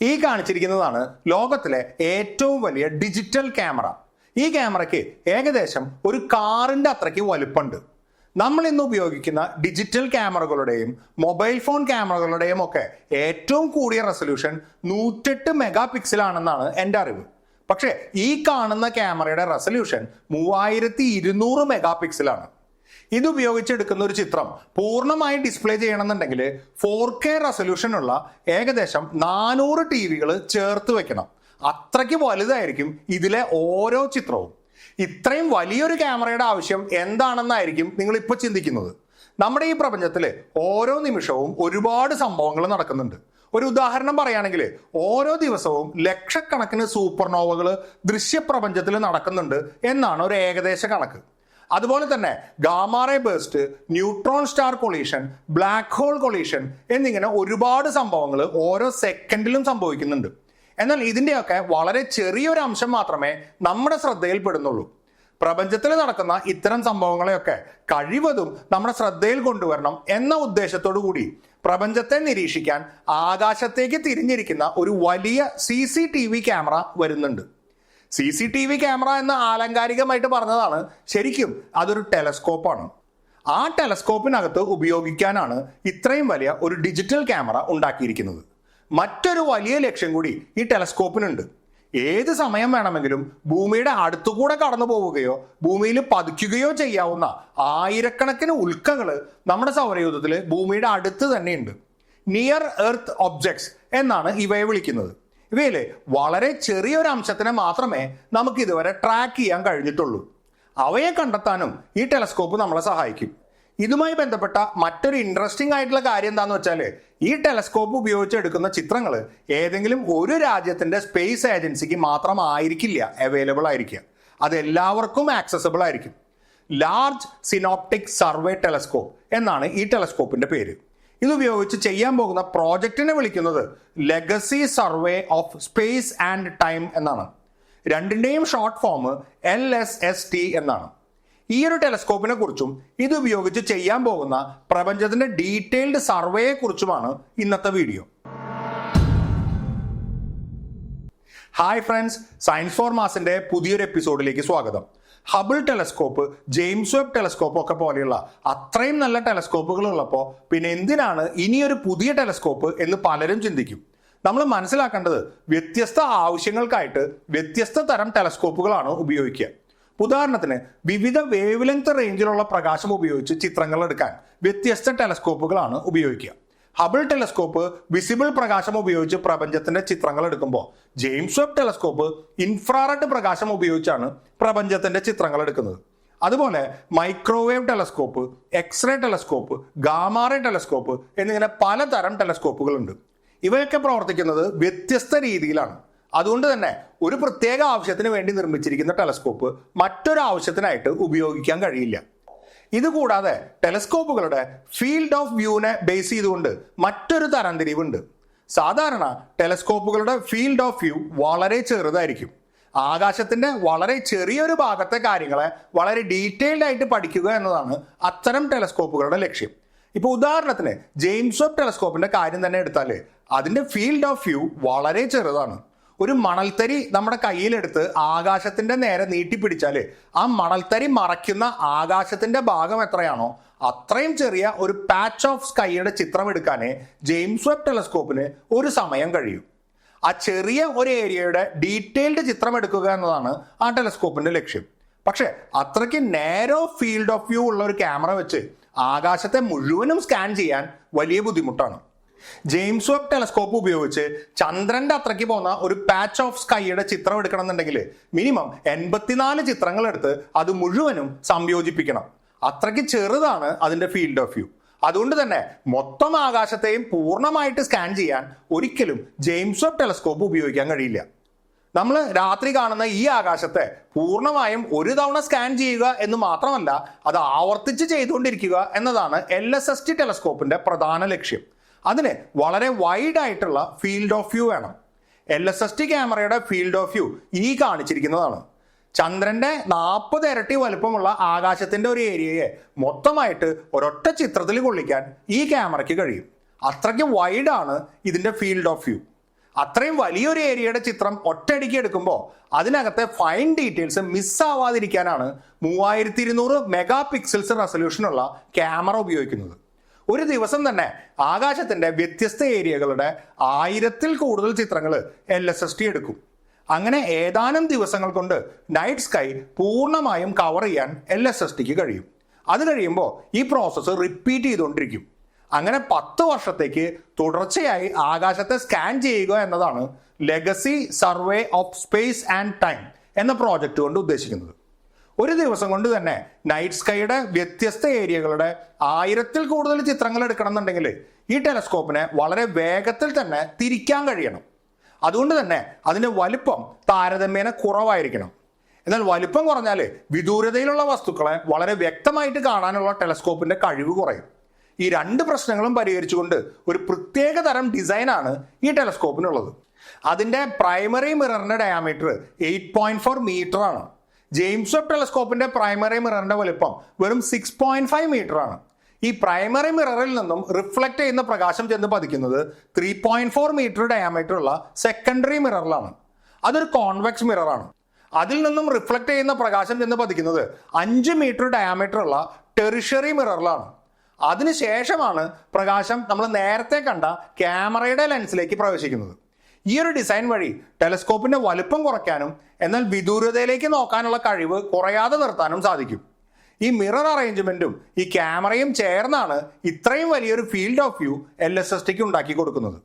ഈ കാണിച്ചിരിക്കുന്നതാണ് ലോകത്തിലെ ഏറ്റവും വലിയ ഡിജിറ്റൽ ക്യാമറ ഈ ക്യാമറയ്ക്ക് ഏകദേശം ഒരു കാറിന്റെ അത്രയ്ക്ക് വലുപ്പമുണ്ട്. നമ്മൾ ഇന്ന് ഉപയോഗിക്കുന്ന ഡിജിറ്റൽ ക്യാമറകളുടെയും മൊബൈൽ ഫോൺ ക്യാമറകളുടെയും ഒക്കെ ഏറ്റവും കൂടിയ റെസൊല്യൂഷൻ നൂറ്റെട്ട് മെഗാ പിക്സൽ ആണെന്നാണ് എന്റെ അറിവ്. പക്ഷേ ഈ കാണുന്ന ക്യാമറയുടെ റെസൊല്യൂഷൻ മൂവായിരത്തി ഇരുന്നൂറ് മെഗാ പിക്സലാണ് ഇത് ഉപയോഗിച്ചെടുക്കുന്ന ഒരു ചിത്രം പൂർണമായി ഡിസ്പ്ലേ ചെയ്യണമെന്നുണ്ടെങ്കിൽ ഫോർ കെ റെസൊല്യൂഷനുള്ള ഏകദേശം നാനൂറ് ടി വികൾ ചേർത്ത് വെക്കണം. അത്രയ്ക്ക് വലുതായിരിക്കും ഇതിലെ ഓരോ ചിത്രവും. ഇത്രയും വലിയൊരു ക്യാമറയുടെ ആവശ്യം എന്താണെന്നായിരിക്കും നിങ്ങൾ ഇപ്പോൾ ചിന്തിക്കുന്നത്. നമ്മുടെ ഈ പ്രപഞ്ചത്തിൽ ഓരോ നിമിഷവും ഒരുപാട് സംഭവങ്ങൾ നടക്കുന്നുണ്ട്. ഒരു ഉദാഹരണം പറയുകയാണെങ്കിൽ ഓരോ ദിവസവും ലക്ഷക്കണക്കിന് സൂപ്പർനോവകൾ ദൃശ്യപ്രപഞ്ചത്തിൽ നടക്കുന്നുണ്ട് എന്നാണ് ഒരു ഏകദേശ കണക്ക്. അതുപോലെ തന്നെ gamma ray burst neutron star collision black hole collision എന്നിങ്ങനെ ഒരുപാട് സംഭവങ്ങൾ ഓരോ സെക്കൻഡിലും സംഭവിക്കുന്നുണ്ട്. എന്നാൽ ഇതിന്റെയൊക്കെ വളരെ ചെറിയൊരു അംശം മാത്രമേ നമ്മുടെ ശ്രദ്ധയിൽപ്പെടുന്നുള്ളൂ. പ്രപഞ്ചത്തിൽ നടക്കുന്ന ഇത്തരം സംഭവങ്ങളെയൊക്കെ കഴിവതും നമ്മുടെ ശ്രദ്ധയിൽ കൊണ്ടുവരണം എന്ന ഉദ്ദേശത്തോടു കൂടി പ്രപഞ്ചത്തെ നിരീക്ഷിക്കാൻ ആകാശത്തേക്ക് തിരിഞ്ഞിരിക്കുന്ന ഒരു വലിയ സി ക്യാമറ വരുന്നുണ്ട്. C C T V camera എന്ന് ആലങ്കാരികമായിട്ട് പറഞ്ഞതാണ് ശരിക്കും അതൊരു ടെലസ്കോപ്പാണ്. ആ ടെലസ്കോപ്പിനകത്ത് ഉപയോഗിക്കാനാണ് ഇത്രയും വലിയ ഒരു ഡിജിറ്റൽ ക്യാമറ ഉണ്ടാക്കിയിരിക്കുന്നത്. മറ്റൊരു വലിയ ലക്ഷ്യം കൂടി ഈ ടെലസ്കോപ്പിനുണ്ട്. ഏത് സമയം വേണമെങ്കിലും ഭൂമിയുടെ അടുത്തുകൂടെ കടന്നു പോവുകയോ ഭൂമിയിൽ പതിക്കുകയോ ചെയ്യാവുന്ന ആയിരക്കണക്കിന് ഉൽക്കകൾ നമ്മുടെ സൗരയൂഥത്തിൽ ഭൂമിയുടെ അടുത്ത് തന്നെയുണ്ട്. നിയർ എർത്ത് ഒബ്ജക്ട്സ് എന്നാണ് ഇവയെ വിളിക്കുന്നത്. ഇവയിൽ വളരെ ചെറിയൊരു അംശത്തിനെ മാത്രമേ നമുക്ക് ഇതുവരെ ട്രാക്ക് ചെയ്യാൻ കഴിഞ്ഞിട്ടുള്ളൂ. അവയെ കണ്ടെത്താനും ഈ ടെലസ്കോപ്പ് നമ്മളെ സഹായിക്കും. ഇതുമായി ബന്ധപ്പെട്ട മറ്റൊരു ഇൻട്രസ്റ്റിംഗ് ആയിട്ടുള്ള കാര്യം എന്താണെന്ന് വെച്ചാൽ ഈ ടെലസ്കോപ്പ് ഉപയോഗിച്ച് എടുക്കുന്ന ചിത്രങ്ങൾ ഏതെങ്കിലും ഒരു രാജ്യത്തിന്റെ സ്പേസ് ഏജൻസിക്ക് മാത്രമായിരിക്കില്ല അവൈലബിൾ ആയിരിക്കുക. അത് എല്ലാവർക്കും ആക്സസബിൾ ആയിരിക്കും. ലാർജ് സിനോപ്റ്റിക് സർവേ ടെലസ്കോപ്പ് എന്നാണ് ഈ ടെലസ്കോപ്പിന്റെ പേര്. ഇത് ഉപയോഗിച്ച് ചെയ്യാൻ പോകുന്ന പ്രോജക്റ്റിനെ വിളിക്കുന്നത് legacy survey of space and time എന്നാണ്. രണ്ടിന്റെയും short form L S S T എന്നാണ്. ഈ ഒരു ടെലസ്കോപ്പിനെ കുറിച്ചും ഇതുപയോഗിച്ച് ചെയ്യാൻ പോകുന്ന പ്രപഞ്ചത്തിന്റെ ഡീറ്റെയിൽഡ് സർവേയെ കുറിച്ചുമാണ് ഇന്നത്തെ video. Hi friends science for മാസിന്റെ പുതിയൊരു എപ്പിസോഡിലേക്ക് സ്വാഗതം. Hubble telescope James Webb telescope ഒക്കെ പോലെയുള്ള അത്രയും നല്ല ടെലസ്കോപ്പുകൾ ഉള്ളപ്പോൾ പിന്നെ എന്തിനാണ് ഇനിയൊരു പുതിയ ടെലസ്കോപ്പ് എന്ന് പലരും ചിന്തിക്കും? നമ്മൾ മനസ്സിലാക്കേണ്ടത് വ്യത്യസ്ത ആവശ്യങ്ങൾക്കായിട്ട് വ്യത്യസ്ത തരം ടെലസ്കോപ്പുകളാണ് ഉപയോഗിക്കുക. ഉദാഹരണത്തിന് വിവിധ വേവ് ലെങ്ത് റേഞ്ചിലുള്ള പ്രകാശം ഉപയോഗിച്ച് ചിത്രങ്ങൾ എടുക്കാൻ വ്യത്യസ്ത ടെലസ്കോപ്പുകളാണ് ഉപയോഗിക്കുക. ഹബിൾ ടെലസ്കോപ്പ് വിസിബിൾ പ്രകാശം ഉപയോഗിച്ച് പ്രപഞ്ചത്തിന്റെ ചിത്രങ്ങൾ എടുക്കുമ്പോൾ. ജെയിംസ് വെബ് ടെലസ്കോപ്പ് ഇൻഫ്രാറെഡ് പ്രകാശം ഉപയോഗിച്ചാണ് പ്രപഞ്ചത്തിന്റെ ചിത്രങ്ങൾ എടുക്കുന്നത്. അതുപോലെ microwave telescope X ray telescope gamma ray telescope എന്നിങ്ങനെ പലതരം ടെലസ്കോപ്പുകളുണ്ട് ഇവയൊക്കെ പ്രവർത്തിക്കുന്നത് വ്യത്യസ്ത രീതിയിലാണ്. അതുകൊണ്ട് തന്നെ ഒരു പ്രത്യേക ആവശ്യത്തിന് വേണ്ടി നിർമ്മിച്ചിരിക്കുന്ന ടെലസ്കോപ്പ് മറ്റൊരു ആവശ്യത്തിനായിട്ട് ഉപയോഗിക്കാൻ കഴിയില്ല. ഇതുകൂടാതെ ടെലസ്കോപ്പുകളുടെ ഫീൽഡ് ഓഫ് വ്യൂവിനെ ബേസ് ചെയ്തുകൊണ്ട് മറ്റൊരു തരംതിരിവുണ്ട്. സാധാരണ ടെലസ്കോപ്പുകളുടെ ഫീൽഡ് ഓഫ് വ്യൂ വളരെ ചെറുതായിരിക്കും. ആകാശത്തിന്റെ വളരെ ചെറിയൊരു ഭാഗത്തെ കാര്യങ്ങളെ വളരെ ഡീറ്റെയിൽഡ് ആയിട്ട് പഠിക്കുക എന്നതാണ് അത്തരം ടെലസ്കോപ്പുകളുടെ ലക്ഷ്യം. ഇപ്പൊ ഉദാഹരണത്തിന് ജെയിംസ് വെബ് ടെലസ്കോപ്പിന്റെ കാര്യം തന്നെ എടുത്താൽ അതിന്റെ ഫീൽഡ് ഓഫ് വ്യൂ വളരെ ചെറുതാണ്. ഒരു മണൽത്തരി നമ്മുടെ കയ്യിലെടുത്ത് ആകാശത്തിന്റെ നേരെ നീട്ടിപ്പിടിച്ചാൽ ആ മണൽത്തരി മറയ്ക്കുന്ന ആകാശത്തിന്റെ ഭാഗം എത്രയാണോ അത്രയും ചെറിയ ഒരു പാച്ച് ഓഫ് സ്കൈയുടെ ചിത്രം എടുക്കാനേ ജെയിംസ് വെബ് ടെലസ്കോപ്പിന് ഒരു സമയം കഴിയും. ആ ചെറിയ ഒരു ഏരിയയുടെ ഡീറ്റെയിൽഡ് ചിത്രം എടുക്കുക എന്നതാണ് ആ ടെലസ്കോപ്പിന്റെ ലക്ഷ്യം. പക്ഷെ അത്രയ്ക്ക് നേരോ ഫീൽഡ് ഓഫ് വ്യൂ ഉള്ള ഒരു ക്യാമറ വെച്ച് ആകാശത്തെ മുഴുവനും സ്കാൻ ചെയ്യാൻ വലിയ ബുദ്ധിമുട്ടാണ്. ജെയിംസ് വെബ് ടെലസ്കോപ്പ് ഉപയോഗിച്ച് ചന്ദ്രന്റെ അത്രയ്ക്ക് പോകുന്ന ഒരു പാച്ച് ഓഫ് സ്കൈയുടെ ചിത്രം എടുക്കണം എന്നുണ്ടെങ്കിൽ മിനിമം എൺപത്തിനാല് ചിത്രങ്ങൾ എടുത്ത് അത് മുഴുവനും സംയോജിപ്പിക്കണം. അത്രയ്ക്ക് ചെറുതാണ് അതിന്റെ ഫീൽഡ് ഓഫ് വ്യൂ അതുകൊണ്ട് തന്നെ മൊത്തം ആകാശത്തെയും പൂർണമായിട്ട് സ്കാൻ ചെയ്യാൻ ഒരിക്കലും ജെയിംസ് വെബ് ടെലസ്കോപ്പ് ഉപയോഗിക്കാൻ കഴിയില്ല. നമ്മൾ രാത്രി കാണുന്ന ഈ ആകാശത്തെ പൂർണമായും ഒരു തവണ സ്കാൻ ചെയ്യുക എന്ന് മാത്രമല്ല അത് ആവർത്തിച്ച് ചെയ്തുകൊണ്ടിരിക്കുക എന്നതാണ് എൽ എസ് എസ് ടി ടെലസ്കോപ്പിന്റെ പ്രധാന ലക്ഷ്യം. അതിന് വളരെ വൈഡ് ആയിട്ടുള്ള ഫീൽഡ് ഓഫ് വ്യൂ വേണം. എൽ എസ് എസ് ടി ക്യാമറയുടെ ഫീൽഡ് ഓഫ് വ്യൂ ഈ കാണിച്ചിരിക്കുന്നതാണ്. ചന്ദ്രന്റെ നാൽപ്പത് ഇരട്ടി വലുപ്പമുള്ള ആകാശത്തിന്റെ ഒരു ഏരിയയെ മൊത്തമായിട്ട് ഒരൊറ്റ ചിത്രത്തിൽ കൊള്ളിക്കാൻ ഈ ക്യാമറയ്ക്ക് കഴിയും. അത്രയ്ക്ക് വൈഡാണ് ഇതിന്റെ ഫീൽഡ് ഓഫ് വ്യൂ അത്രയും വലിയൊരു ഏരിയയുടെ ചിത്രം ഒറ്റയടിക്ക് എടുക്കുമ്പോൾ അതിനകത്തെ ഫൈൻ ഡീറ്റെയിൽസ് മിസ്സാവാതിരിക്കാനാണ് മൂവായിരത്തി ഇരുന്നൂറ് മെഗാ പിക്സൽസ് റെസൊല്യൂഷനുള്ള ക്യാമറ ഉപയോഗിക്കുന്നത്. ഒരു ദിവസം തന്നെ ആകാശത്തിന്റെ വ്യത്യസ്ത ഏരിയകളുടെ ആയിരത്തിൽ കൂടുതൽ ചിത്രങ്ങൾ എൽ എസ് എസ് ടി എടുക്കും. അങ്ങനെ ഏതാനും ദിവസങ്ങൾ കൊണ്ട് നൈറ്റ് സ്കൈ പൂർണമായും കവർ ചെയ്യാൻ എൽ എസ് എസ് ടിക്ക് കഴിയും. അത് കഴിയുമ്പോൾ ഈ പ്രോസസ്സ് റിപ്പീറ്റ് ചെയ്തുകൊണ്ടിരിക്കും. അങ്ങനെ പത്ത് വർഷത്തേക്ക് തുടർച്ചയായി ആകാശത്തെ സ്കാൻ ചെയ്യുക എന്നതാണ് legacy survey of space and time എന്ന പ്രോജക്റ്റ് കൊണ്ട് ഉദ്ദേശിക്കുന്നത്. ഒരു ദിവസം കൊണ്ട് തന്നെ നൈറ്റ് സ്കൈയുടെ വ്യത്യസ്ത ഏരിയകളുടെ ആയിരത്തിൽ കൂടുതൽ ചിത്രങ്ങൾ എടുക്കണം എന്നുണ്ടെങ്കിൽ ഈ ടെലസ്കോപ്പിനെ വളരെ വേഗത്തിൽ തന്നെ തിരിക്കാൻ കഴിയണം. അതുകൊണ്ട് തന്നെ അതിന്റെ വലുപ്പം താരതമ്യേന കുറവായിരിക്കണം. എന്നാൽ വലുപ്പം കുറഞ്ഞാൽ വിദൂരതയിലുള്ള വസ്തുക്കളെ വളരെ വ്യക്തമായിട്ട് കാണാനുള്ള ടെലസ്കോപ്പിന്റെ കഴിവ് കുറയും. ഈ രണ്ട് പ്രശ്നങ്ങളും പരിഹരിച്ചുകൊണ്ട് ഒരു പ്രത്യേക തരം ഡിസൈനാണ് ഈ ടെലസ്കോപ്പിനുള്ളത് അതിന്റെ primary മിററിന്റെ diameter eight point four metre ആണ്. ജെയിംസ് വെബ് ടെലസ്കോപ്പിന്റെ പ്രൈമറി മിററിന്റെ വലിപ്പം വെറും സിക്സ് പോയിന്റ് ഫൈവ് മീറ്റർ ആണ് ഈ പ്രൈമറി മിററിൽ നിന്നും റിഫ്ലക്ട് ചെയ്യുന്ന പ്രകാശം ചെന്ന് പതിക്കുന്നത് three point four metre diameter ഉള്ള സെക്കൻഡറി മിററിലാണ്. അതൊരു കോൺവെക്സ് മിററാണ്. അതിൽ നിന്നും റിഫ്ലക്ട് ചെയ്യുന്ന പ്രകാശം ചെന്ന് പതിക്കുന്നത് അഞ്ച് മീറ്റർ ഡയാമീറ്റർ ഉള്ള ടെറിഷറി മിററിലാണ്. അതിനുശേഷമാണ് പ്രകാശം നമ്മൾ നേരത്തെ കണ്ട ക്യാമറയുടെ ലെൻസിലേക്ക് പ്രവേശിക്കുന്നത്. ഈ ഒരു ഡിസൈൻ വഴി ടെലസ്കോപ്പിന്റെ വലുപ്പം കുറയ്ക്കാനും എന്നാൽ വിദൂരതയിലേക്ക് നോക്കാനുള്ള കഴിവ് കുറയാതെ നിർത്താനും സാധിക്കും. ഈ മിറർ അറേഞ്ച്മെന്റും ഈ ക്യാമറയും ചേർന്നാണ് ഇത്രയും വലിയൊരു field of view L S S tick ഉണ്ടാക്കി കൊടുക്കുന്നത്.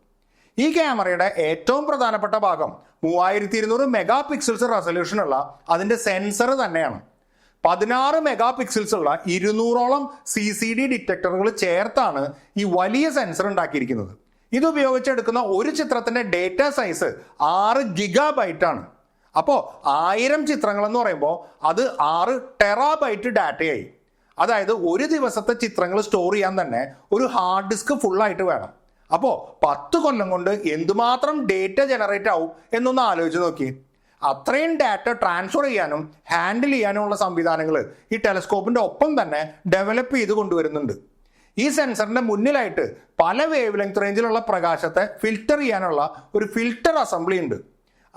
ഈ ക്യാമറയുടെ ഏറ്റവും പ്രധാനപ്പെട്ട ഭാഗം മൂവായിരത്തി ഇരുന്നൂറ് മെഗാ പിക്സൽസ് റെസൊല്യൂഷനുള്ള അതിന്റെ സെൻസർ തന്നെയാണ്. പതിനാറ് മെഗാ പിക്സൽസ് ഉള്ള ഇരുന്നൂറോളം സി സി ഡി ഡിറ്റക്ടറുകൾ ചേർത്താണ് ഈ വലിയ സെൻസർ ഉണ്ടാക്കിയിരിക്കുന്നത്. ഇത് ഉപയോഗിച്ചെടുക്കുന്ന ഒരു ചിത്രത്തിന്റെ ഡേറ്റ സൈസ് ആറ് ഗിഗാബൈറ്റ് ആണ് അപ്പോൾ ആയിരം ചിത്രങ്ങൾ എന്ന് പറയുമ്പോൾ അത് ആറ് ടെറാബൈറ്റ് ഡാറ്റയായി. അതായത് ഒരു ദിവസത്തെ ചിത്രങ്ങൾ സ്റ്റോർ ചെയ്യാൻ തന്നെ ഒരു ഹാർഡ് ഡിസ്ക് ഫുള്ളായിട്ട് വേണം. അപ്പോൾ പത്ത് കൊല്ലം കൊണ്ട് എന്തുമാത്രം ഡേറ്റ ജനറേറ്റ് ആവും എന്നൊന്ന് ആലോചിച്ച് നോക്കി. അത്രയും ഡാറ്റ ട്രാൻസ്ഫർ ചെയ്യാനും ഹാൻഡിൽ ചെയ്യാനുമുള്ള സംവിധാനങ്ങൾ ഈ ടെലസ്കോപ്പിന്റെ ഒപ്പം തന്നെ ഡെവലപ്പ് ചെയ്ത് കൊണ്ടുവരുന്നുണ്ട്. ഈ സെൻസറിന്റെ മുന്നിലായിട്ട് പല വേവ് ലെങ്ത് റേഞ്ചിലുള്ള പ്രകാശത്തെ ഫിൽറ്റർ ചെയ്യാനുള്ള ഒരു ഫിൽറ്റർ അസംബ്ലി ഉണ്ട്.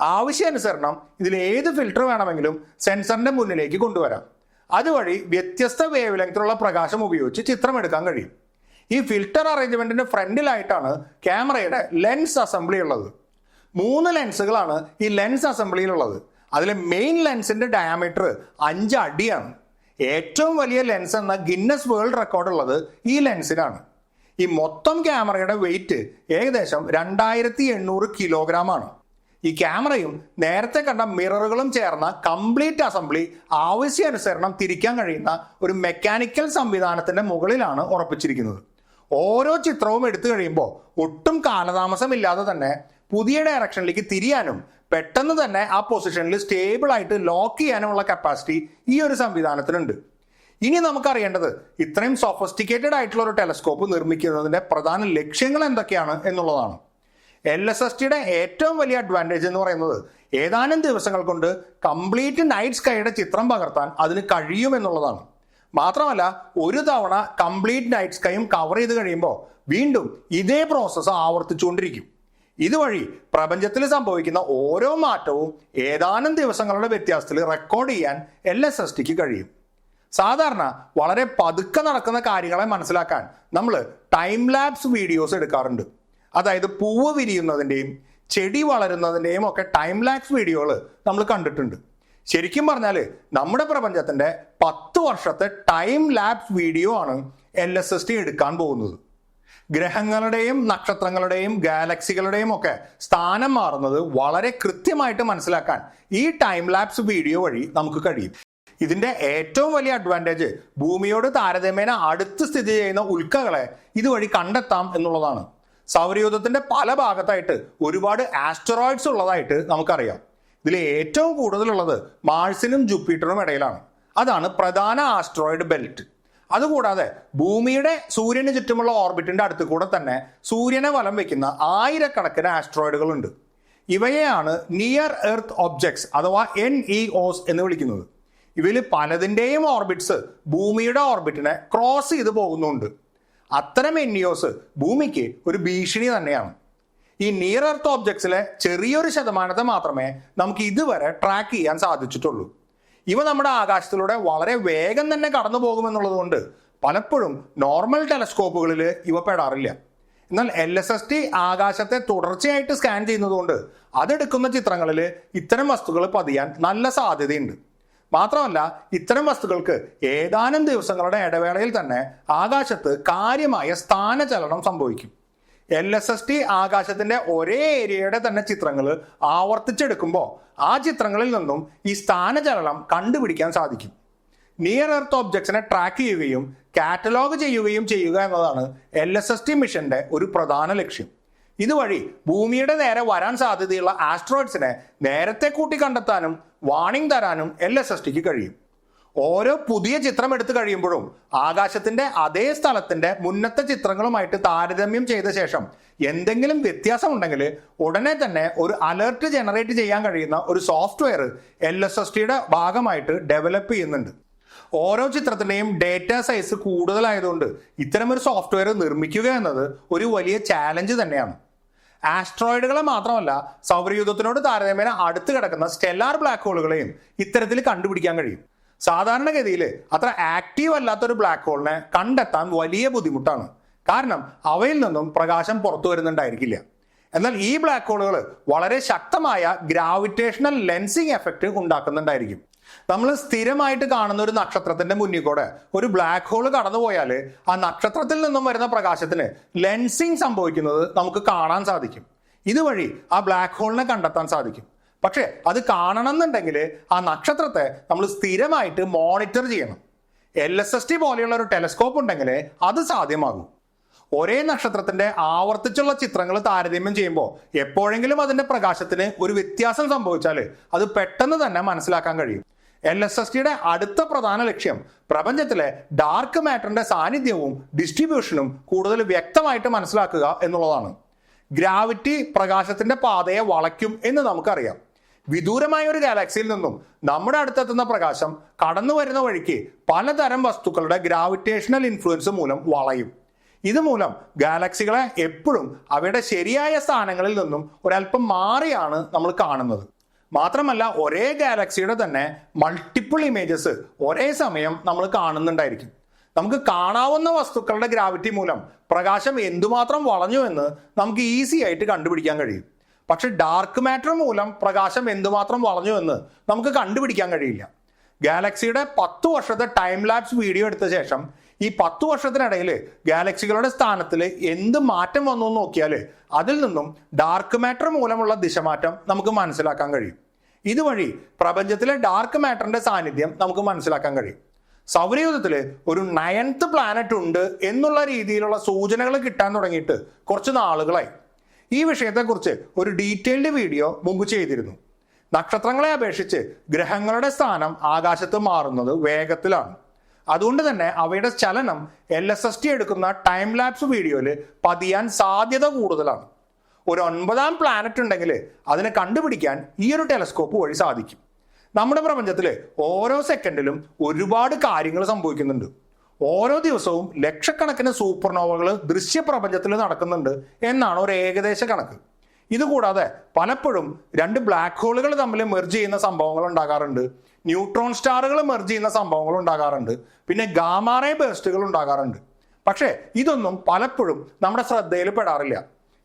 ആവശ്യാനുസരണം ഇതിൽ ഏത് ഫിൽറ്റർ വേണമെങ്കിലും സെൻസറിന്റെ മുന്നിലേക്ക് കൊണ്ടുവരാം. അതുവഴി വ്യത്യസ്ത വേവ് ലെങ്ത്തിലുള്ള പ്രകാശം ഉപയോഗിച്ച് ചിത്രം എടുക്കാൻ കഴിയും. ഈ ഫിൽറ്റർ അറേഞ്ച്മെന്റിന്റെ ഫ്രണ്ടിലായിട്ടാണ് ക്യാമറയുടെ ലെൻസ് അസംബ്ലി ഉള്ളത്. മൂന്ന് ലെൻസുകളാണ് ഈ ലെൻസ് അസംബ്ലിയിലുള്ളത് അതിലെ മെയിൻ ലെൻസിന്റെ ഡയാമീറ്റർ അഞ്ച് അടിയാണ്. ഏറ്റവും വലിയ ലെൻസ് എന്ന ഗിന്നസ് വേൾഡ് റെക്കോർഡ് ഉള്ളത് ഈ ലെൻസിനാണ് ഈ മൊത്തം ക്യാമറയുടെ വെയിറ്റ് ഏകദേശം രണ്ടായിരത്തി എണ്ണൂറ് കിലോഗ്രാം ആണ്. ഈ ക്യാമറയും നേരത്തെ കണ്ട മിററുകളും ചേർന്ന കംപ്ലീറ്റ് അസംബ്ലി ആവശ്യാനുസരണം തിരിക്കാൻ കഴിയുന്ന ഒരു മെക്കാനിക്കൽ സംവിധാനത്തിന്റെ മുകളിലാണ് ഉറപ്പിച്ചിരിക്കുന്നത്. ഓരോ ചിത്രവും എടുത്തു കഴിയുമ്പോൾ ഒട്ടും കാലതാമസമില്ലാതെ തന്നെ പുതിയ ഡയറക്ഷനിലേക്ക് തിരിയാനും പെട്ടെന്ന് തന്നെ ആ പൊസിഷനിൽ സ്റ്റേബിൾ ആയിട്ട് ലോക്ക് ചെയ്യാനുമുള്ള കപ്പാസിറ്റി ഈ ഒരു സംവിധാനത്തിനുണ്ട്. ഇനി നമുക്കറിയേണ്ടത് ഇത്രയും സൊഫസ്റ്റിക്കേറ്റഡ് ആയിട്ടുള്ള ഒരു ടെലസ്കോപ്പ് നിർമ്മിക്കുന്നതിന്റെ പ്രധാന ലക്ഷ്യങ്ങൾ എന്തൊക്കെയാണ് എന്നുള്ളതാണ്. എൽ എസ് എസ് ടിയുടെ ഏറ്റവും വലിയ അഡ്വാന്റേജ് എന്ന് പറയുന്നത് ഏതാനും ദിവസങ്ങൾ കൊണ്ട് കംപ്ലീറ്റ് നൈറ്റ് സ്കൈയുടെ ചിത്രം പകർത്താൻ അതിന് കഴിയും എന്നുള്ളതാണ്. മാത്രമല്ല ഒരു തവണ കംപ്ലീറ്റ് നൈറ്റ് സ്കൈയും കവർ ചെയ്ത് കഴിയുമ്പോൾ വീണ്ടും ഇതേ പ്രോസസ്സ് ആവർത്തിച്ചുകൊണ്ടിരിക്കും. ഇതുവഴി പ്രപഞ്ചത്തിൽ സംഭവിക്കുന്ന ഓരോ മാറ്റവും ഏതാനും ദിവസങ്ങളുടെ വ്യത്യാസത്തിൽ റെക്കോർഡ് ചെയ്യാൻ എൽ എസ് എസ് ടിക്ക് കഴിയും. സാധാരണ വളരെ പതുക്കെ നടക്കുന്ന കാര്യങ്ങളെ മനസ്സിലാക്കാൻ നമ്മൾ ടൈം ലാബ്സ് വീഡിയോസ് എടുക്കാറുണ്ട്. അതായത് പൂവ് വിരിയുന്നതിന്റെയും ചെടി വളരുന്നതിന്റെയും ഒക്കെ ടൈം ലാബ്സ് വീഡിയോകൾ നമ്മൾ കണ്ടിട്ടുണ്ട്. ശരിക്കും പറഞ്ഞാൽ നമ്മുടെ പ്രപഞ്ചത്തിന്റെ പത്ത് വർഷത്തെ ടൈം ലാബ്സ് വീഡിയോ ആണ് എൽ എസ് എസ് ടി എടുക്കാൻ പോകുന്നത്. ഗ്രഹങ്ങളുടെയും നക്ഷത്രങ്ങളുടെയും ഗാലക്സികളുടെയും ഒക്കെ സ്ഥാനം മാറുന്നത് വളരെ കൃത്യമായിട്ട് മനസ്സിലാക്കാൻ ഈ ടൈം ലാപ്സ് വീഡിയോ വഴി നമുക്ക് കഴിയും. ഇതിന്റെ ഏറ്റവും വലിയ അഡ്വാന്റേജ് ഭൂമിയോട് താരതമ്യേന അടുത്ത് സ്ഥിതി ചെയ്യുന്ന ഉൽക്കകളെ ഇതുവഴി കണ്ടെത്താം എന്നുള്ളതാണ്. സൗരയൂഥത്തിന്റെ പല ഭാഗത്തായിട്ട് ഒരുപാട് ആസ്റ്ററോയിഡ്സ് ഉള്ളതായിട്ട് നമുക്കറിയാം. ഇതിൽ ഏറ്റവും കൂടുതലുള്ളത് മാഴ്സിനും ജൂപ്പിറ്ററും ഇടയിലാണ്. അതാണ് പ്രധാന ആസ്ട്രോയിഡ് ബെൽറ്റ് അതുകൂടാതെ ഭൂമിയുടെ സൂര്യന് ചുറ്റുമുള്ള ഓർബിറ്റിന്റെ അടുത്ത് കൂടെ തന്നെ സൂര്യനെ വലം വെക്കുന്ന ആയിരക്കണക്കിന് ആസ്ട്രോയിഡുകൾ ഉണ്ട് ഇവയെയാണ് നിയർ എർത്ത് ഒബ്ജക്ട്സ് അഥവാ എൻ ഇ ഓസ് എന്ന് വിളിക്കുന്നത്. ഇവയിൽ പലതിന്റെയും ഓർബിറ്റ്സ് ഭൂമിയുടെ ഓർബിറ്റിനെ ക്രോസ് ചെയ്ത് പോകുന്നുണ്ട്. അത്തരം എൻ ഇ ഓസ് ഭൂമിക്ക് ഒരു ഭീഷണി തന്നെയാണ്. ഈ നിയർ എർത്ത് ഓബ്ജക്ട്സിലെ ചെറിയൊരു ശതമാനത്തെ മാത്രമേ നമുക്ക് ഇതുവരെ ട്രാക്ക് ചെയ്യാൻ സാധിച്ചിട്ടുള്ളൂ. ഇവ നമ്മുടെ ആകാശത്തിലൂടെ വളരെ വേഗം തന്നെ കടന്നു പോകുമെന്നുള്ളത് കൊണ്ട് പലപ്പോഴും നോർമൽ ടെലസ്കോപ്പുകളിൽ ഇവ പെടാറില്ല. എന്നാൽ എൽ എസ് എസ് ടി ആകാശത്തെ തുടർച്ചയായിട്ട് സ്കാൻ ചെയ്യുന്നതുകൊണ്ട് അതെടുക്കുന്ന ചിത്രങ്ങളിൽ ഇത്തരം വസ്തുക്കൾ പതിയാൻ നല്ല സാധ്യതയുണ്ട്. മാത്രമല്ല ഇത്തരം വസ്തുക്കൾക്ക് ഏതാനും ദിവസങ്ങളുടെ ഇടവേളയിൽ തന്നെ ആകാശത്ത് കാര്യമായ സ്ഥാനചലനം സംഭവിക്കും. എൽ എസ് എസ് ടി ആകാശത്തിന്റെ ഒരേ ഏരിയയുടെ തന്നെ ചിത്രങ്ങൾ ആവർത്തിച്ചെടുക്കുമ്പോൾ ആ ചിത്രങ്ങളിൽ നിന്നും ഈ സ്ഥാനചലനം കണ്ടുപിടിക്കാൻ സാധിക്കും. നിയർ എർത്ത് ഒബ്ജക്ട്സിനെ ട്രാക്ക് ചെയ്യുകയും കാറ്റലോഗ് ചെയ്യുകയും ചെയ്യുക എന്നതാണ് എൽ എസ് എസ് ടി മിഷന്റെ ഒരു പ്രധാന ലക്ഷ്യം. ഇതുവഴി ഭൂമിയുടെ നേരെ വരാൻ സാധ്യതയുള്ള ആസ്ട്രോയിഡ്സിനെ നേരത്തെ കൂട്ടി കണ്ടെത്താനും വാണിംഗ് തരാനും എൽ എസ് എസ് ടിക്ക് കഴിയും. ഓരോ പുതിയ ചിത്രം എടുത്തു കഴിയുമ്പോഴും ആകാശത്തിന്റെ അതേ സ്ഥലത്തിന്റെ മുന്നത്തെ ചിത്രങ്ങളുമായിട്ട് താരതമ്യം ചെയ്ത ശേഷം എന്തെങ്കിലും വ്യത്യാസം ഉണ്ടെങ്കിൽ ഉടനെ തന്നെ ഒരു അലർട്ട് ജനറേറ്റ് ചെയ്യാൻ കഴിയുന്ന ഒരു സോഫ്റ്റ്വെയർ എൽ എസ് എസ് ടിയുടെ ഭാഗമായിട്ട് ഡെവലപ്പ് ചെയ്യുന്നുണ്ട്. ഓരോ ചിത്രത്തിന്റെയും ഡേറ്റ സൈസ് കൂടുതലായതുകൊണ്ട് ഇത്തരമൊരു സോഫ്റ്റ്വെയർ നിർമ്മിക്കുക എന്നത് ഒരു വലിയ ചാലഞ്ച് തന്നെയാണ്. ആസ്ട്രോയിഡുകളെ മാത്രമല്ല സൗരയൂഥത്തിനോട് താരതമ്യേന അടുത്ത് കിടക്കുന്ന സ്റ്റെല്ലാർ ബ്ലാക്ക് ഹോളുകളെയും ഇത്തരത്തിൽ കണ്ടുപിടിക്കാൻ കഴിയും. സാധാരണഗതിയിൽ അത്ര ആക്റ്റീവ് അല്ലാത്തൊരു ബ്ലാക്ക് ഹോളിനെ കണ്ടെത്താൻ വലിയ ബുദ്ധിമുട്ടാണ്. കാരണം അവയിൽ നിന്നും പ്രകാശം പുറത്തു വരുന്നുണ്ടായിരിക്കില്ല. എന്നാൽ ഈ ബ്ലാക്ക് ഹോളുകൾ വളരെ ശക്തമായ ഗ്രാവിറ്റേഷണൽ ലെൻസിങ് എഫക്റ്റ് ഉണ്ടാക്കുന്നുണ്ടായിരിക്കും. നമ്മൾ സ്ഥിരമായിട്ട് കാണുന്ന ഒരു നക്ഷത്രത്തിന്റെ മുന്നിൽ കൂടെ ഒരു ബ്ലാക്ക് ഹോൾ കടന്നുപോയാൽ ആ നക്ഷത്രത്തിൽ നിന്നും വരുന്ന പ്രകാശത്തിന് ലെൻസിങ് സംഭവിക്കുന്നത് നമുക്ക് കാണാൻ സാധിക്കും. ഇതുവഴി ആ ബ്ലാക്ക് ഹോളിനെ കണ്ടെത്താൻ സാധിക്കും. പക്ഷേ അത് കാണണം എന്നുണ്ടെങ്കിൽ ആ നക്ഷത്രത്തെ നമ്മൾ സ്ഥിരമായിട്ട് മോണിറ്റർ ചെയ്യണം. എൽ എസ് എസ് ടി പോലെയുള്ള ഒരു ടെലസ്കോപ്പ് ഉണ്ടെങ്കിൽ അത് സാധ്യമാകും. ഒരേ നക്ഷത്രത്തിന്റെ ആവർത്തിച്ചുള്ള ചിത്രങ്ങൾ താരതമ്യം ചെയ്യുമ്പോൾ എപ്പോഴെങ്കിലും അതിന്റെ പ്രകാശത്തിന് ഒരു വ്യത്യാസം സംഭവിച്ചാൽ അത് പെട്ടെന്ന് തന്നെ മനസ്സിലാക്കാൻ കഴിയും. എൽ എസ് എസ് ടിയുടെ അടുത്ത പ്രധാന ലക്ഷ്യം പ്രപഞ്ചത്തിലെ ഡാർക്ക് മാറ്ററിന്റെ സാന്നിധ്യവും ഡിസ്ട്രിബ്യൂഷനും കൂടുതൽ വ്യക്തമായിട്ട് മനസ്സിലാക്കുക എന്നുള്ളതാണ്. ഗ്രാവിറ്റി പ്രകാശത്തിന്റെ പാതയെ വളയ്ക്കും എന്ന് നമുക്കറിയാം. വിദൂരമായ ഒരു ഗാലക്സിയിൽ നിന്നും നമ്മുടെ അടുത്തെത്തുന്ന പ്രകാശം കടന്നു വരുന്ന വഴിക്ക് പലതരം വസ്തുക്കളുടെ ഗ്രാവിറ്റേഷണൽ ഇൻഫ്ലുവൻസ് മൂലം വളയും. ഇതുമൂലം ഗാലക്സികളെ എപ്പോഴും അവയുടെ ശരിയായ സ്ഥാനങ്ങളിൽ നിന്നും ഒരല്പം മാറിയാണ് നമ്മൾ കാണുന്നത്. മാത്രമല്ല ഒരേ ഗാലക്സിയുടെ തന്നെ മൾട്ടിപ്പിൾ ഇമേജസ് ഒരേ സമയം നമ്മൾ കാണുന്നുണ്ടായിരിക്കും. നമുക്ക് കാണാവുന്ന വസ്തുക്കളുടെ ഗ്രാവിറ്റി മൂലം പ്രകാശം എന്തുമാത്രം വളഞ്ഞു എന്ന് നമുക്ക് ഈസി ആയിട്ട് കണ്ടുപിടിക്കാൻ കഴിയും. പക്ഷെ ഡാർക്ക് മാറ്റർ മൂലം പ്രകാശം എന്തുമാത്രം വളഞ്ഞു എന്ന് നമുക്ക് കണ്ടുപിടിക്കാൻ കഴിയില്ല. ഗാലക്സിയുടെ പത്ത് വർഷത്തെ ടൈം ലാപ്സ് വീഡിയോ എടുത്ത ശേഷം ഈ പത്ത് വർഷത്തിനിടയിൽ ഗാലക്സികളുടെ സ്ഥാനത്തിൽ എന്ത് മാറ്റം വന്നു എന്ന് നോക്കിയാൽ അതിൽ നിന്നും ഡാർക്ക് മാറ്റർ മൂലമുള്ള ദിശമാറ്റം നമുക്ക് മനസ്സിലാക്കാൻ കഴിയും. ഇതുവഴി പ്രപഞ്ചത്തിലെ ഡാർക്ക് മാറ്ററിന്റെ സാന്നിധ്യം നമുക്ക് മനസ്സിലാക്കാൻ കഴിയും. സൗരയൂഥത്തിൽ ഒരു നയൻത്ത് പ്ലാനറ്റ് ഉണ്ട് എന്നുള്ള രീതിയിലുള്ള സൂചനകൾ കിട്ടാൻ തുടങ്ങിയിട്ട് കുറച്ച് നാളുകളായി. ഈ വിഷയത്തെക്കുറിച്ച് ഒരു ഡീറ്റെയിൽഡ് വീഡിയോ മുമ്പ് ചെയ്തിരുന്നു. നക്ഷത്രങ്ങളെ അപേക്ഷിച്ച് ഗ്രഹങ്ങളുടെ സ്ഥാനം ആകാശത്ത് മാറുന്നത് വേഗത്തിലാണ്. അതുകൊണ്ട് തന്നെ അവയുടെ ചലനം എൽ എസ് എസ് ടി എടുക്കുന്ന ടൈം ലാപ്സ് വീഡിയോയിൽ പതിയാൻ സാധ്യത കൂടുതലാണ്. ഒരു ഒൻപതാം പ്ലാനറ്റ് ഉണ്ടെങ്കിൽ അതിനെ കണ്ടുപിടിക്കാൻ ഈ ഒരു ടെലസ്കോപ്പ് വഴി സാധിക്കും. നമ്മുടെ പ്രപഞ്ചത്തിൽ ഓരോ സെക്കൻഡിലും ഒരുപാട് കാര്യങ്ങൾ സംഭവിക്കുന്നുണ്ട്. ഓരോ ദിവസവും ലക്ഷക്കണക്കിന് സൂപ്പർനോവകൾ ദൃശ്യപ്രപഞ്ചത്തിൽ നടക്കുന്നുണ്ട് എന്നാണ് ഒരു ഏകദേശ കണക്ക്. ഇതുകൂടാതെ പലപ്പോഴും രണ്ട് ബ്ലാക്ക് ഹോളുകൾ തമ്മിൽ മെർജ് ചെയ്യുന്ന സംഭവങ്ങൾ ഉണ്ടാകാറുണ്ട്. ന്യൂട്രോൺ സ്റ്റാറുകൾ മെർജ് ചെയ്യുന്ന സംഭവങ്ങൾ ഉണ്ടാകാറുണ്ട്. പിന്നെ ഗാമാറേ ബേസ്റ്റുകൾ ഉണ്ടാകാറുണ്ട്. പക്ഷേ ഇതൊന്നും പലപ്പോഴും നമ്മുടെ ശ്രദ്ധയിൽ പെടാറില്ല.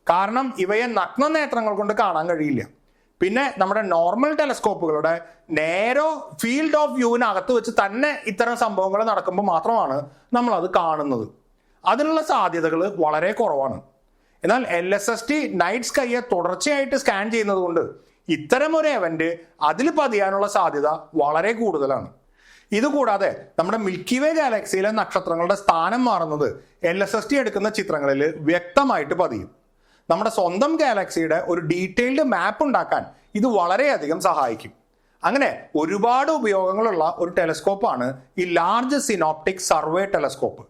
കാരണം ഇവയെ നഗ്ന നേത്രങ്ങൾ കൊണ്ട് കാണാൻ കഴിയില്ല. പിന്നെ നമ്മുടെ നോർമൽ ടെലസ്കോപ്പുകളുടെ നേരോ ഫീൽഡ് ഓഫ് വ്യൂവിനകത്ത് വെച്ച് തന്നെ ഇത്തരം സംഭവങ്ങൾ നടക്കുമ്പോൾ മാത്രമാണ് നമ്മൾ അത് കാണുന്നത്. അതിനുള്ള സാധ്യതകൾ വളരെ കുറവാണ്. എന്നാൽ L S S T night സ്കൈയെ തുടർച്ചയായിട്ട് സ്കാൻ ചെയ്യുന്നത് കൊണ്ട് ഇത്തരം ഒരു എവന്റ് അതിൽ പതിയാനുള്ള സാധ്യത വളരെ കൂടുതലാണ്. ഇതുകൂടാതെ നമ്മുടെ മിൽക്കി വേ ഗാലക്സിയിലെ നക്ഷത്രങ്ങളുടെ സ്ഥാനം മാറുന്നത് എൽ എസ് എസ് ടി എടുക്കുന്ന ചിത്രങ്ങളിൽ വ്യക്തമായിട്ട് പതിയും. നമ്മുടെ സ്വന്തം ഗാലക്സിയുടെ ഒരു ഡീറ്റെയിൽഡ് മാപ്പ് ഉണ്ടാക്കാൻ ഇത് വളരെയധികം സഹായിക്കും. അങ്ങനെ ഒരുപാട് ഉപയോഗങ്ങളുള്ള ഒരു ടെലസ്കോപ്പാണ് ഈ ലാർജ് സിനോപ്റ്റിക് സർവേ ടെലസ്കോപ്പ്.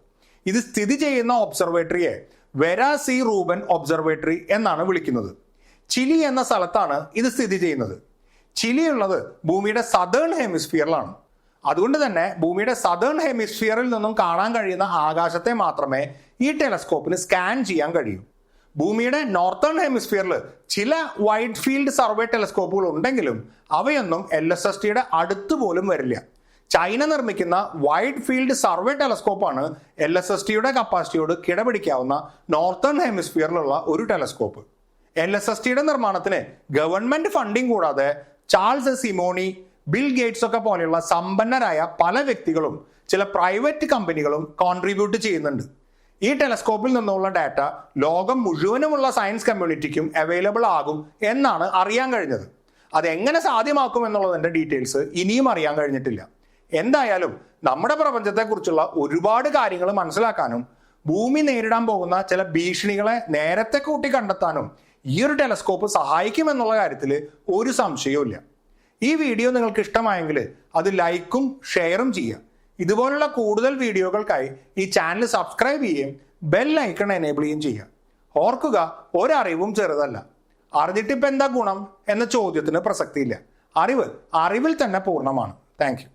ഇത് സ്ഥിതി ചെയ്യുന്ന ഒബ്സർവേറ്ററിയെ വെരാ സി റൂബൻ ഒബ്സർവേറ്ററി എന്നാണ് വിളിക്കുന്നത്. ചിലി എന്ന സ്ഥലത്താണ് ഇത് സ്ഥിതി ചെയ്യുന്നത്. ചിലി ഉള്ളത് ഭൂമിയുടെ സദേൺ ഹെമിസ്ഫിയറിലാണ് അതുകൊണ്ട് തന്നെ ഭൂമിയുടെ സദേൺ ഹെമിസ്ഫിയറിൽ നിന്നും കാണാൻ കഴിയുന്ന ആകാശത്തെ മാത്രമേ ഈ ടെലസ്കോപ്പിന് സ്കാൻ ചെയ്യാൻ കഴിയൂ. ഭൂമിയുടെ നോർത്തേൺ ഹെമിസ്ഫിയറിൽ ചില വൈഡ് ഫീൽഡ് സർവേ ടെലസ്കോപ്പുകൾ ഉണ്ടെങ്കിലും അവയൊന്നും എൽ എസ് എസ് ടിയുടെ അടുത്ത് പോലും വരില്ല. ചൈന നിർമ്മിക്കുന്ന വൈഡ് ഫീൽഡ് സർവേ ടെലസ്കോപ്പാണ് എൽ എസ് എസ് ടിയുടെ കപ്പാസിറ്റിയോട് കിടപിടിക്കാവുന്ന നോർത്തേൺ ഹെമിസ്ഫിയറിലുള്ള ഒരു ടെലസ്കോപ്പ്. എൽ എസ് എസ് ടിയുടെ നിർമ്മാണത്തിന് ഗവൺമെന്റ് ഫണ്ടിങ് കൂടാതെ ചാൾസ് സിമോണി ബിൽ ഗേറ്റ്സ് ഒക്കെ പോലെയുള്ള സമ്പന്നരായ പല വ്യക്തികളും ചില പ്രൈവറ്റ് കമ്പനികളും കോൺട്രിബ്യൂട്ട് ചെയ്യുന്നുണ്ട്. ഈ ടെലസ്കോപ്പിൽ നിന്നുള്ള ഡാറ്റ ലോകം മുഴുവനുമുള്ള സയൻസ് കമ്മ്യൂണിറ്റിക്കും അവൈലബിൾ ആകും എന്നാണ് അറിയാൻ കഴിഞ്ഞത്. അത് എങ്ങനെ സാധ്യമാക്കും എന്നുള്ളതിന്റെ ഡീറ്റെയിൽസ് ഇനിയും അറിയാൻ കഴിഞ്ഞിട്ടില്ല. എന്തായാലും നമ്മുടെ പ്രപഞ്ചത്തെക്കുറിച്ചുള്ള ഒരുപാട് കാര്യങ്ങൾ മനസ്സിലാക്കാനും ഭൂമി നേരിടാൻ പോകുന്ന ചില ഭീഷണികളെ നേരത്തെ കൂട്ടി കണ്ടെത്താനും ഈ ഒരു ടെലസ്കോപ്പ് സഹായിക്കുമെന്നുള്ള കാര്യത്തിൽ ഒരു സംശയവും ഈ വീഡിയോ നിങ്ങൾക്ക് ഇഷ്ടമായെങ്കിൽ അത് ലൈക്കും ഷെയറും ചെയ്യുക. ഇതുപോലുള്ള കൂടുതൽ വീഡിയോകൾക്കായി ഈ ചാനൽ സബ്സ്ക്രൈബ് ചെയ്യുകയും ബെൽ ഐക്കൺ എനേബിൾ ചെയ്യുകയും ചെയ്യുക. ഓർക്കുക ഒരറിവും ചെറുതല്ല. അറിഞ്ഞിട്ടിപ്പോൾ എന്താ ഗുണം എന്ന ചോദ്യത്തിന് പ്രസക്തിയില്ല. അറിവ് അറിവിൽ തന്നെ പൂർണമാണ്. താങ്ക്